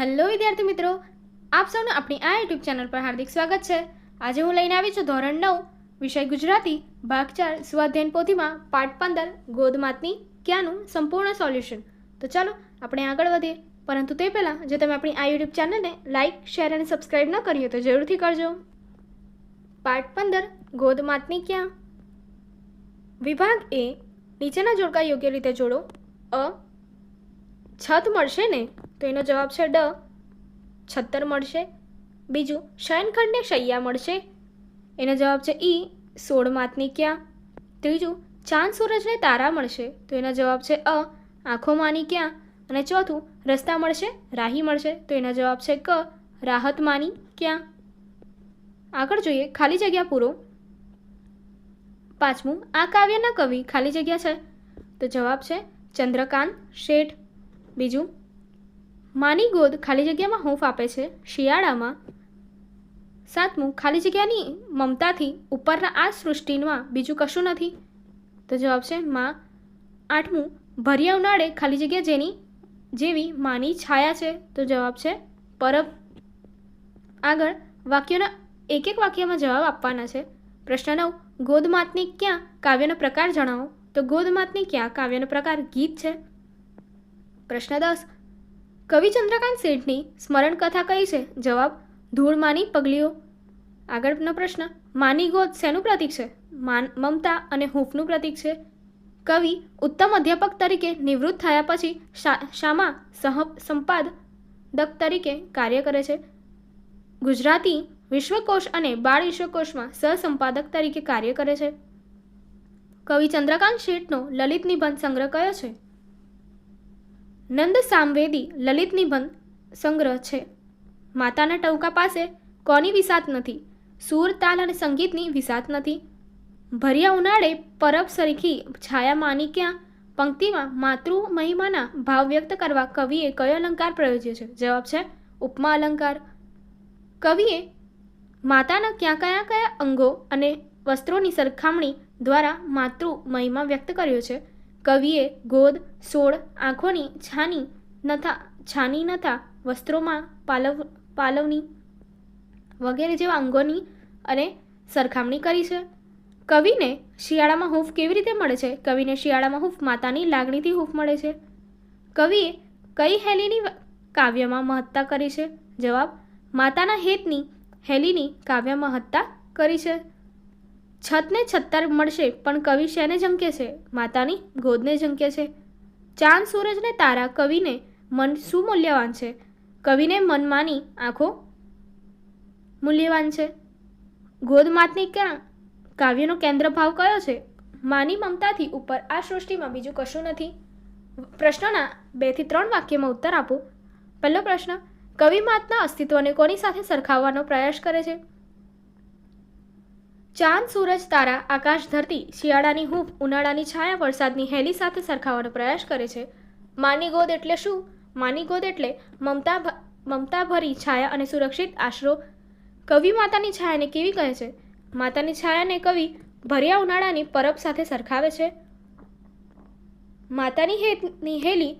Hello વિદ્યાર્થી મિત્રો, આપ સૌનું આપણી આ યુટ્યુબ ચેનલ પર હાર્દિક સ્વાગત છે. આજે હું લઈને આવી છું ધોરણ નવ, વિષય ગુજરાતી, ભાગ ચાર, સ્વાધ્યાયન પોથીમાં, પાઠ પંદર ગોદમાતની ક્યાંનું સંપૂર્ણ સોલ્યુશન. તો ચાલો, આપણે આગળ વધીએ. પરંતુ તે પહેલાં, જો તમે આપણી આ યુટ્યુબ ચેનલને લાઇક શેર અને સબસ્ક્રાઈબ ન કરી તો જરૂરથી કરજો. પાઠ પંદર ગોદમાતની ક્યાં? વિભાગ એ નીચેના જોડકા યોગ્ય રીતે જોડો. અ, છત મળશે ને? તો એનો જવાબ છે ડ. છત્તર મળશે. બીજું શયનખંડને શૈયા મળશે. એનો જવાબ છે ઈ, સોળ માતની ક્યાં. ત્રીજું, ચાંદ સૂરજને તારા મળશે. તો એનો જવાબ છે અ આંખોમાંની ક્યાં. અને ચોથું, રસ્તા મળશે, રાહી મળશે. તો એનો જવાબ છે ક, રાહત માની ક્યાં. આગળ જોઈએ, ખાલી જગ્યા પૂરો. પાંચમું, આ કાવ્યના કવિ ખાલી જગ્યા છે. તો જવાબ છે ચંદ્રકાંત શેઠ. બીજું માની ગોદ ખાલી જગ્યામાં હૂંફ આપે છે. શિયાળામાં સાતમું, ખાલી જગ્યાની મમતાથી ઉપરના આ સૃષ્ટિમાં બીજું કશું નથી. તો જવાબ છે માં. આઠમું, ભર્યા ઉનાળે ખાલી જગ્યા જેની, જેવી માની છાયા છે. તો જવાબ છે પરબ. આગળ, વાક્યોના એક એક વાક્યમાં જવાબ આપવાના છે. પ્રશ્ન નવ ગોદમાતની ક્યાં કાવ્યનો પ્રકાર જણાવો? તો ગોદમાતની ક્યાં કાવ્યનો પ્રકાર ગીત છે? પ્રશ્ન દસ કવિ ચંદ્રકાંત શેઠની સ્મરણ કથા કઈ છે? જવાબ, ધૂળ માની પગલીઓ. આગળનો પ્રશ્ન, માની ગોદ શેનું પ્રતીક છે? માન, મમતા અને હૂંફનું પ્રતીક છે. કવિ ઉત્તમ અધ્યાપક તરીકે નિવૃત્ત થયા પછી શામાં સહ સંપાદક તરીકે કાર્ય કરે છે. ગુજરાતી વિશ્વકોશ અને બાળ વિશ્વકોશમાં સહસંપાદક તરીકે કાર્ય કરે છે. કવિ ચંદ્રકાંત શેઠનો લલિત નિબંધ સંગ્રહ કયો છે? નંદ સામવેદી લલિત નિબંધ સંગ્રહ છે. માતાના ટવકા પાસે કોની વિસાત નથી? સૂર, તાલ અને સંગીતની વિસાત નથી. ભર્યા ઉનાળે પરબ સરખી છાયા માની ક્યાં? પંક્તિમાં માતૃ મહિમાના ભાવ વ્યક્ત કરવા કવિએ કયો અલંકાર પ્રયોજ્યો છે? જવાબ છે ઉપમા અલંકાર. કવિએ માતાના ક્યાં કયા કયા અંગો અને વસ્ત્રોની સરખામણી દ્વારા માતૃ મહિમા વ્યક્ત કર્યો છે? કવિએ ગોદ, સોળ, આંખોની છાની નથા છાની નથા વસ્ત્રોમાં પાલવ પાલવની વગેરે જેવા અંગોની અને સરખામણી કરી છે. કવિને શિયાળામાં હૂફ કેવી રીતે મળે છે? કવિને શિયાળામાં હૂફ માતાની લાગણીથી હૂફ મળે છે. કવિએ કઈ હેલીની કાવ્યમાં મહત્તા કરી છે? જવાબ, માતાના હેતની હેલીની કાવ્યમાં મહત્તા કરી છે. છતને છત્તર મળશે, પણ કવિ શેને ઝંકે છે? માતાની ગોદને ઝંકે છે. ચાંદ સૂરજને તારા કવિને મન શું મૂલ્યવાન છે? કવિને મનમાની આંખો મૂલ્યવાન છે. ગોદમાતની ક્યાં? કાવ્યનો કેન્દ્ર ભાવ કયો છે? માની મમતાથી ઉપર આ સૃષ્ટિમાં બીજું કશું નથી. પ્રશ્નના બેથી ત્રણ વાક્યમાં ઉત્તર આપો. પહેલો પ્રશ્ન, કવિ માતના અસ્તિત્વને કોની સાથે સરખાવવાનો પ્રયાસ કરે છે? ચાંદ, સૂરજ, તારા, આકાશ, ધરતી, શિયાળાની હૂંફ, ઉનાળાની છાયા, વરસાદની હેલી સાથે સરખાવવાનો પ્રયાસ કરે છે. માની ગોદ એટલે શું? માની ગોદ એટલે મમતા મમતાભરી છાયા અને સુરક્ષિત આશરો. કવિ માતાની છાયાને કેવી કહે છે? માતાની છાયાને કવિ ભર્યા ઉનાળાની પરબ સાથે સરખાવે છે. માતાની હેતની હેલી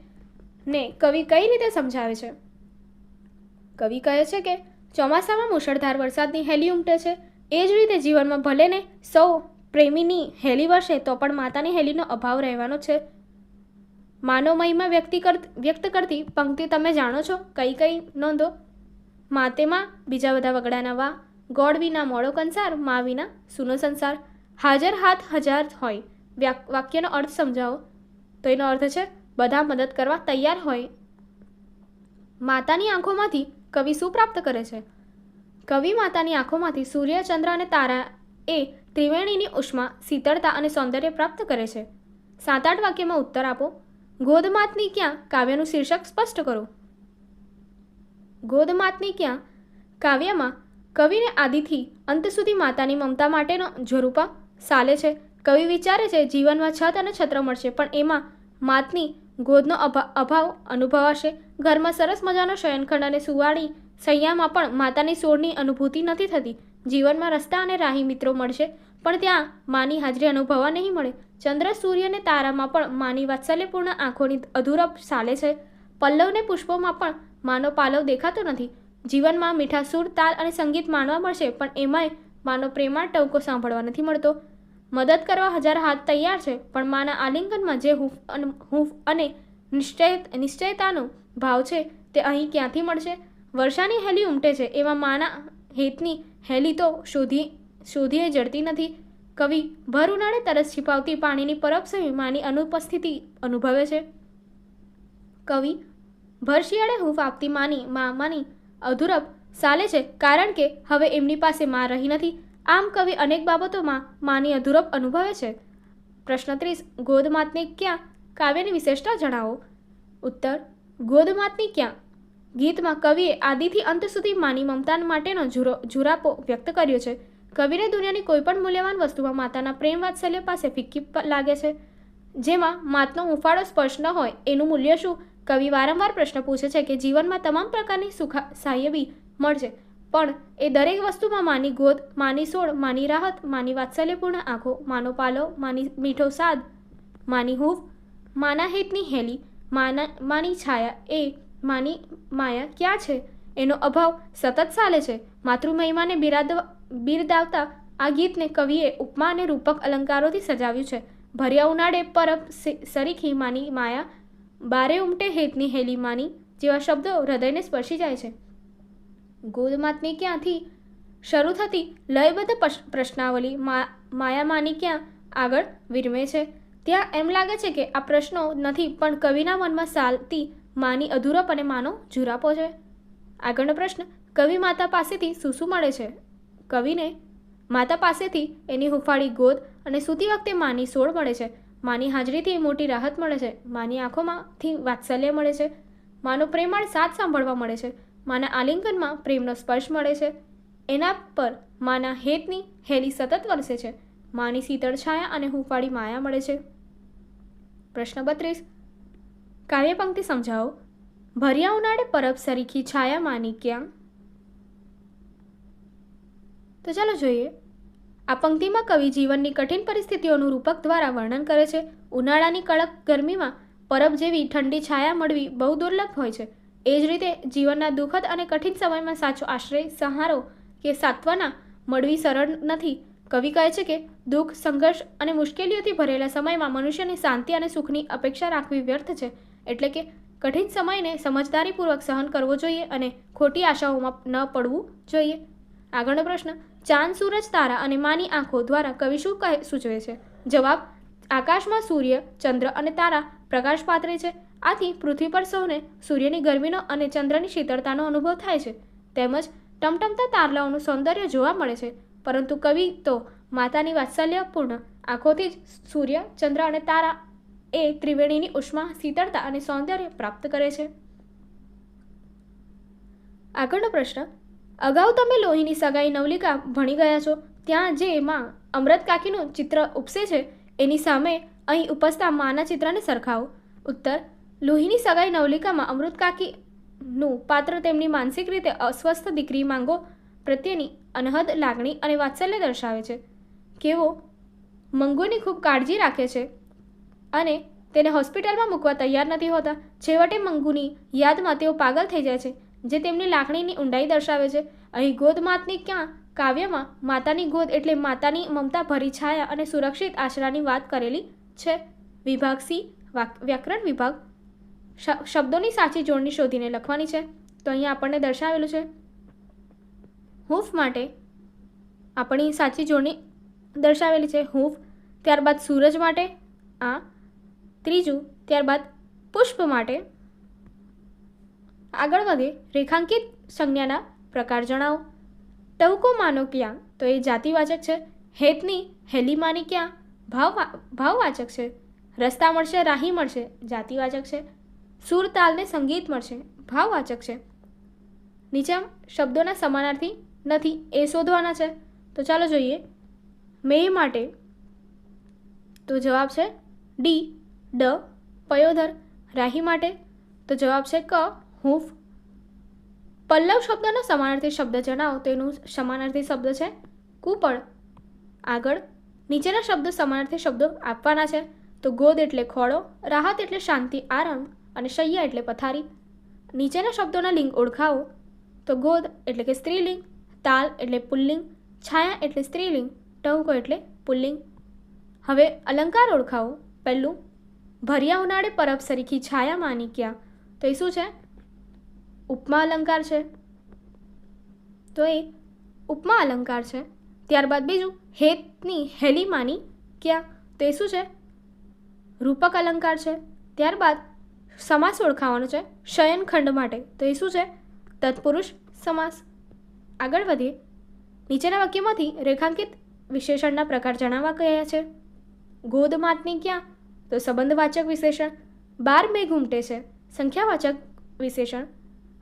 ને કવિ કઈ રીતે સમજાવે છે? કવિ કહે છે કે ચોમાસામાં મુશળધાર વરસાદની હેલી ઉમટે છે. એ જ રીતે જીવનમાં ભલે ને સૌ પ્રેમીની હેલી વસે તો પણ માતાની હેલીનો અભાવ રહેવાનો છે. માનવ મહિમા વ્યક્તિ કર વ્યક્ત કરતી પંક્તિ તમે જાણો છો? કઈ કઈ? નોંધો. માતેમાં બીજા બધા વગડાના વા, ગોળ વિના મોડો કંસાર, મા વિના સૂનો સંસાર. હાજર હાથ હજાર હોય. વાક્યનો અર્થ સમજાવો. તો એનો અર્થ છે, બધા મદદ કરવા તૈયાર હોય. માતાની આંખોમાંથી કવિ શું પ્રાપ્ત કરે છે? કવિ માતાની આંખોમાંથી સૂર્ય, ચંદ્ર અને તારા એ ત્રિવેણીની ઉષ્મા શીતળતા અને સૌંદર્ય પ્રાપ્ત કરે છે. સાત આઠ વાક્યમાં ઉત્તર આપો. ગોદમાતની ક્યાં કાવ્યનું શીર્ષક સ્પષ્ટ કરો? ગોદમાતની ક્યાં કાવ્યમાં કવિને આદિથી અંત સુધી માતાની મમતા માટેનો ઝરૂપા સાલે છે. કવિ વિચારે છે, જીવનમાં છત અને છત્ર મળશે, પણ એમાં માતની ગોદનો અભા, અભાવ અનુભવાશે. ઘરમાં સરસ મજાનો શયનખંડ અને સુવાળી સૈયામાં પણ માતાની સોળની અનુભૂતિ નથી થતી. જીવનમાં રસ્તા અને રાહી મિત્રો મળશે, પણ ત્યાં માની હાજરી અનુભવવા નહીં મળે. ચંદ્ર, સૂર્ય અને તારામાં પણ માની વાત્સલ્યપૂર્ણ આંખોની અધૂરપ ચાલે છે. પલ્લવને પુષ્પોમાં પણ માનો પાલવ દેખાતો નથી. જીવનમાં મીઠા સૂર, તાલ અને સંગીત માણવા મળશે, પણ એમાંય માનો પ્રેમાળ ટવકો સાંભળવા નથી મળતો. મદદ કરવા હજાર હાથ તૈયાર છે, પણ માના આલિંગનમાં જે હૂફ અને હૂફ અને નિશ્ચય, નિશ્ચયતાનો ભાવ છે તે અહીં ક્યાંથી મળશે? વર્ષાની હેલી ઉમટે છે એમાં માના હેતની હેલી તો શોધી, શોધીએ જડતી નથી. કવિ, ભર ઉનાળે તરસ છિપાવતી પાણીની પરબ સમી માની અનુપસ્થિતિ અનુભવે છે. કવિ, ભર શિયાળે હૂફ આપતી માની, મા, માની અધુરપ સાલે છે, કારણ કે હવે એમની પાસે માં રહી નથી. આમ કવિ અનેક બાબતોમાં માની અધુરપ અનુભવે છે. પ્રશ્ન ત્રીસ, ગોદમાતને ક્યાં? કાવ્યની વિશેષતા જણાવો. ઉત્તર, ગોદમાતની ક્યાં? ગીતમાં કવિએ આદિથી અંત સુધી માની મમતા માટેનો જુરો જુરાપો વ્યક્ત કર્યો છે. કવિને દુનિયાની કોઈપણ મૂલ્યવાન વસ્તુમાં માતાના પ્રેમ વાત્સલ્ય પાસે ફિક્કી લાગે છે. જેમાં માતનો હુંફાળો સ્પર્શ ન હોય એનું મૂલ્ય શું? કવિ વારંવાર પ્રશ્ન પૂછે છે કે જીવનમાં તમામ પ્રકારની સુખા સાહેબી મળશે. પણ એ દરેક વસ્તુમાં માની ગોદ, માની સોળ, માની રાહત, માની વાત્સલ્યપૂર્ણ આંખો, માનો પાલો, માની મીઠો સાદ માની હૂફ, માના હેતની હેલી, માના માની છાયા એ માની, માયા, ક્યાં છે? એનો અભાવ સતત ચાલે છે. માતૃમહિમાને બિરાદ બિરદાવતા આ ગીતને કવિએ ઉપમા અને રૂપક અલંકારોથી સજાવ્યું છે. ભર્યા ઉનાળે પરબ સરીખી માની, માયા, બારે ઉમટે હેતની હેલી માની, જેવા શબ્દો હૃદયને સ્પર્શી જાય છે. ગોદમાતની ક્યાંથી શરૂ થતી લયબદ્ધ પ્રશ્નાવલી, મા માયામાની ક્યાં આગળ વિરમે છે? ત્યાં એમ લાગે છે કે આ પ્રશ્નો નથી, પણ કવિના મનમાં ચાલતી માની અધૂરપ અને માનો જુરાપો છે. આગળનો પ્રશ્ન, કવિ માતા પાસેથી શું શું મળે છે? કવિને, માતા પાસેથી એની હુંફાળી ગોદ અને સૂતી વખતે માની સોળ મળે છે. માની હાજરીથી મોટી રાહત મળે છે. માની આંખોમાંથી વાત્સલ્ય મળે છે. માનો પ્રેમાળ સાથ સાંભળવા મળે છે. માના આલિંગનમાં પ્રેમનો સ્પર્શ મળે છે. એના પર માના હેતની હેલી સતત વરસે છે. માની શીતળ છાયા અને હુંફાળી માયા મળે છે. પ્રશ્ન બત્રીસ કાવ્યપંક્તિ સમજાવો. ભર્યા ઉનાળે પરબ સરીખી છાયા માની ક્યાં? તો ચાલો જોઈએ. આ પંક્તિમાં કવિ જીવનની કઠિન પરિસ્થિતિઓનું રૂપક દ્વારા વર્ણન કરે છે. ઉનાળાની કડક ગરમીમાં પરબ જેવી ઠંડી છાયા મળવી બહુ દુર્લભ હોય છે. એ જ રીતે જીવનના દુઃખદ અને કઠિન સમયમાં સાચો આશ્રય, સહારો કે સાત્વના મળવી સરળ નથી. કવિ કહે છે કે દુઃખ, સંઘર્ષ અને મુશ્કેલીઓથી ભરેલા સમયમાં મનુષ્યને શાંતિ અને સુખની અપેક્ષા રાખવી વ્યર્થ છે. એટલે કે કઠિન સમયને સમજદારીપૂર્વક સહન કરવો જોઈએ અને ખોટી આશાઓમાં ન પડવું જોઈએ. આગળનો પ્રશ્ન, ચાંદ, સૂરજ, તારા અને માની આંખો દ્વારા કવિ શું કહે, સૂચવે છે? જવાબ, આકાશમાં સૂર્ય, ચંદ્ર અને તારા પ્રકાશ પાત્રે છે. આથી પૃથ્વી પર સૌને સૂર્યની ગરમીનો અને ચંદ્રની શીતળતાનો અનુભવ થાય છે. તેમજ ટમટમતા તારલાઓનું સૌંદર્ય જોવા મળે છે. પરંતુ કવિ તો માતાની વાત્સલ્યપૂર્ણ આંખોથી જ સૂર્ય, ચંદ્ર અને તારા એ ત્રિવેણીની ઉષ્મા શીતળતા અને સૌંદર્ય પ્રાપ્ત કરે છે. આગળનો પ્રશ્ન, અગાઉ તમે લોહીની સગાઈ નવલિકા ભણી ગયા છો, ત્યાં જે માં અમૃત કાકીનું ચિત્ર ઉપસે છે, એની સામે અહીં ઉપસતા માના ચિત્રને સરખાવો. ઉત્તર, લોહીની સગાઈ નવલિકામાં અમૃત કાકીનું પાત્ર તેમની માનસિક રીતે અસ્વસ્થ દીકરી માંગો પ્રત્યેની અનહદ લાગણી અને વાત્સલ્ય દર્શાવે છે. કેવો? મંગોની ખૂબ કાળજી રાખે છે. અને તેને હોસ્પિટલમાં મૂકવા તૈયાર નથી હોતા. છેવટે મંગુની યાદમાં તેઓ પાગલ થઈ જાય છે, જે તેમની લાગણીની ઊંડાઈ દર્શાવે છે. અહીં ગોદમાતની ક્યાં કાવ્યમાં માતાની ગોદ એટલે માતાની મમતા ભરી છાયા અને સુરક્ષિત આશરાની વાત કરેલી છે. વિભાગ સી વ્યાકરણ વિભાગ. શબ્દોની સાચી જોડણી શોધીને લખવાની છે. તો અહીંયા આપણને દર્શાવેલું છે. હૂફ માટે આપણી સાચી જોડણી દર્શાવેલી છે. હૂફ. ત્યારબાદ સૂરજ માટે આ ત્રીજું, ત્યારબાદ પુષ્પ માટે. આગળ વધે રેખાંકિત સંજ્ઞાના પ્રકાર જણાવો. ટવકો માનો ક્યાં? તો એ જાતિવાચક છે. હેતની હેલી માની ક્યાં? ભાવ ભાવવાચક છે. રસ્તા મળશે, રાહી મળશે, જાતિવાચક છે. સુર તાલને સંગીત મળશે, ભાવવાચક છે. નીચે શબ્દોના સમાનાર્થી નથી, એ શોધવાના છે. તો ચાલો જોઈએ. મે માટે તો જવાબ છે ડી ડ પયોધર રાહી માટે? તો જવાબ છે ક, હૂંફ. પલ્લવ શબ્દનો સમાનાર્થી શબ્દ જણાવો, તો એનું સમાનાર્થી શબ્દ છે કુપળ. આગળ, નીચેના શબ્દો સમાનાર્થી શબ્દો આપવાના છે, તો ગોદ એટલે ખોળો, રાહત એટલે શાંતિ આરામ અને શૈયા એટલે પથારી. નીચેના શબ્દોના લિંગ ઓળખાવો, તો ગોદ એટલે કે સ્ત્રીલિંગ, તાલ એટલે પુલ્લિંગ, છાયા એટલે સ્ત્રીલિંગ, ટહુકો એટલે પુલ્લિંગ. હવે અલંકાર ઓળખાવો, પહેલું ભર્યા ઉનાળે પરબ સરીખી છાયા માની ક્યાં? તો એ શું છે? ઉપમા અલંકાર છે. તો એ ઉપમા અલંકાર છે. ત્યારબાદ બીજું, હેતની હેલી માની ક્યાં? તો એ શું છે? રૂપક અલંકાર છે. ત્યારબાદ સમાસ ઓળખાવાનો છે શયનખંડ માટે. તો એ શું છે? તત્પુરુષ સમાસ. આગળ વધીએ. નીચેના વાક્યમાંથી રેખાંકિત વિશેષણના પ્રકાર જણાવવા કયા છે? ગોદ માતની ક્યાં? તો સંબંધવાચક વિશેષણ બાર મેઘ ઉમટે છે. સંખ્યાવાચક વિશેષણ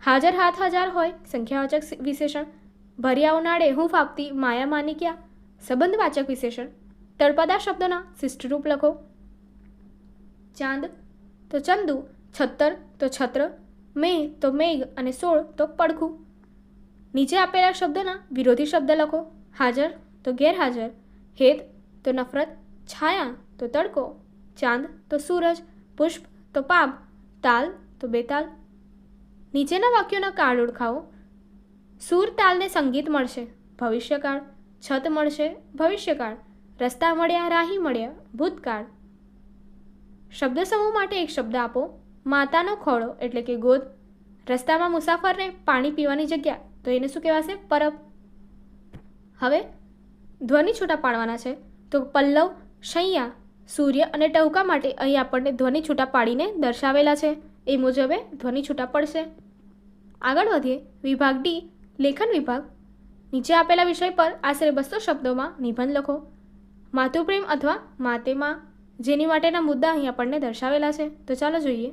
હાજર હાથ હજાર હોય. સંખ્યાવાચક વિશેષણ ભર્યા ઉનાળે હું ફાપતી માયા માની ક્યાં સંબંધવાચક વિશેષણ તળપદા શબ્દોના શિષ્ટરૂપ લખો. ચાંદ તો ચંદુ, છત્તર તો છત્ર મેઘ તો મેઘ અને સોળ તો પડખું. નીચે આપેલા શબ્દોના વિરોધી શબ્દ લખો. હાજર તો ગેરહાજર, હેત તો નફરત, છાયા તો તડકો. ચાંદ તો સૂરજ, પુષ્પ તો પાપ તાલ તો બેતાલ. નીચેના વાક્યોના કાળ ઓળખાવો. સૂર તાલને સંગીત મળશે, ભવિષ્યકાળ. છત મળશે, ભવિષ્યકાળ. રસ્તા મળ્યા, રાહી મળ્યા, ભૂતકાળ. શબ્દ સમૂહ માટે એક શબ્દ આપો. માતાનો ખોળો એટલે કે ગોદ. રસ્તામાં મુસાફરને પાણી પીવાની જગ્યા, તો એને શું કહેવાશે? પરબ. હવે ધ્વનિ છૂટા પાડવાના છે. તો પલ્લવ, શૈયા સૂર્ય અને ટહુકા માટે અહીં આપણને ધ્વનિ છૂટા પાડીને દર્શાવેલા છે. એ મુજબે ધ્વનિ છૂટા પડશે. આગળ વધીએ. વિભાગ ડી લેખન વિભાગ. નીચે આપેલા વિષય પર આશરે બસો શબ્દોમાં નિબંધ લખો. માતૃપ્રેમ અથવા માતેમાં જેની માટેના મુદ્દા અહીં આપણને દર્શાવેલા છે. તો ચાલો જોઈએ.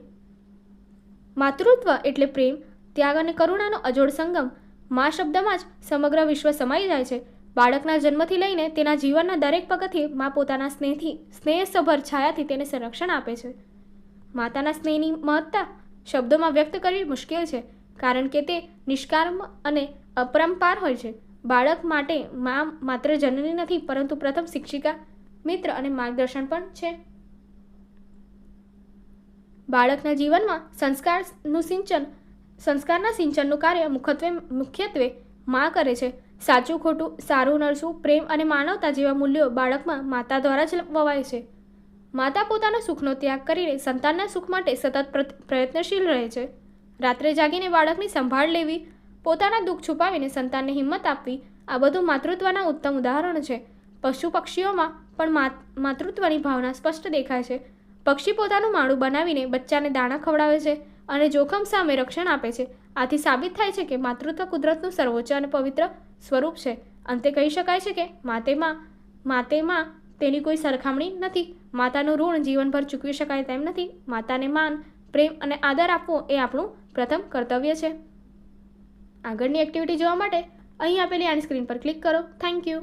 માતૃત્વ એટલે પ્રેમ, ત્યાગ અને કરુણાનો અજોડ સંગમ. મા શબ્દમાં જ સમગ્ર વિશ્વ સમાઈ જાય છે. બાળકના જન્મથી લઈને તેના જીવનના દરેક પગથિયે મા પોતાના સ્નેહથી, સ્નેહસભર છાયાથી તેને સંરક્ષણ આપે છે. માતાના સ્નેહની મહત્તા શબ્દોમાં વ્યક્ત કરવી મુશ્કેલ છે, કારણ કે તે નિષ્કામ અને અપરંપાર હોય છે. બાળક માટે મા માત્ર જનની નથી, પરંતુ પ્રથમ શિક્ષિકા, મિત્ર અને માર્ગદર્શન પણ છે. બાળકના જીવનમાં સંસ્કારનું સિંચન, સંસ્કારના સિંચનનું કાર્ય મુખ્યત્વે મુખ્યત્વે મા કરે છે. સાચું, ખોટું, સારું, નરસું, પ્રેમ અને માનવતા જેવા મૂલ્યો બાળકમાં માતા દ્વારા જ વવાય છે. માતા પોતાના સુખનો ત્યાગ કરીને સંતાનના સુખ માટે સતત પ્ર- પ્રયત્નશીલ રહે છે. રાત્રે જાગીને બાળકની સંભાળ લેવી, પોતાના દુઃખ છુપાવીને સંતાનને હિંમત આપવી, આ બધું માતૃત્વના ઉત્તમ ઉદાહરણ છે. પશુ પક્ષીઓમાં પણ માત- માતૃત્વની ભાવના સ્પષ્ટ દેખાય છે. પક્ષી પોતાનું માળું બનાવીને બચ્ચાને દાણા ખવડાવે છે અને જોખમ સામે રક્ષણ આપે છે. આથી સાબિત થાય છે કે માતૃત્વ કુદરતનું સર્વોચ્ચ અને પવિત્ર સ્વરૂપ છે. અંતે કહી શકાય છે કે માતેમાં માતેમાં તેની કોઈ સરખામણી નથી. માતાનું ઋણ જીવનભર ચૂકવી શકાય તેમ નથી. માતાને માન, પ્રેમ અને આદર આપવો એ આપણું પ્રથમ કર્તવ્ય છે. આગળની એક્ટિવિટી જોવા માટે અહીં આપેલી આની સ્ક્રીન પર ક્લિક કરો. Thank you